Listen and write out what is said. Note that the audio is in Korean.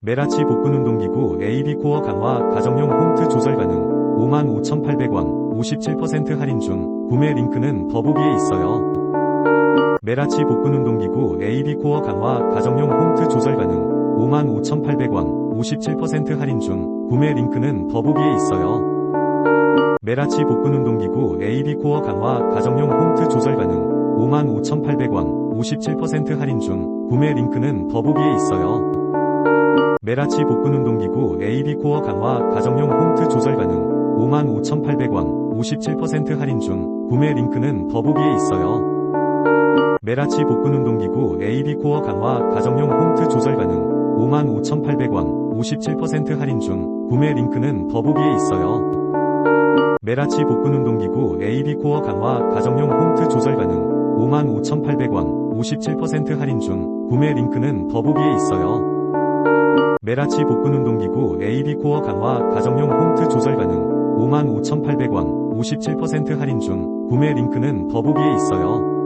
메라치 복근운동기구 AB 코어 강화 가정용 홈트 조절 가능 55,800원 57% 할인 중 구매 링크는 더보기에 있어요. 메라치 복근운동기구 AB 코어 강화 가정용 홈트 조절 가능 55,800원 57% 할인 중 구매 링크는 더보기에 있어요. 메라치 복근운동기구 AB 코어 강화 가정용 홈트 조절 가능 55,800원 57% 할인 중 구매 링크는 더보기에 있어요. 메라치 복근운동기구 AB 코어 강화 가정용 홈트 조절 가능 55,800원 57% 할인 중 구매 링크는 더보기에 있어요. 메라치 복근운동기구 AB 코어 강화 가정용 홈트 조절 가능 55,800원 57% 할인 중 구매 링크는 더보기에 있어요. 메라치 복근운동기구 AB 코어 강화 가정용 홈트 조절 가능 55,800원 57% 할인 중 구매 링크는 더보기에 있어요. 메라치 복근운동기구 AB 코어 강화 가정용 홈트 조절 가능 55,800원 57% 할인 중 구매 링크는 더보기에 있어요.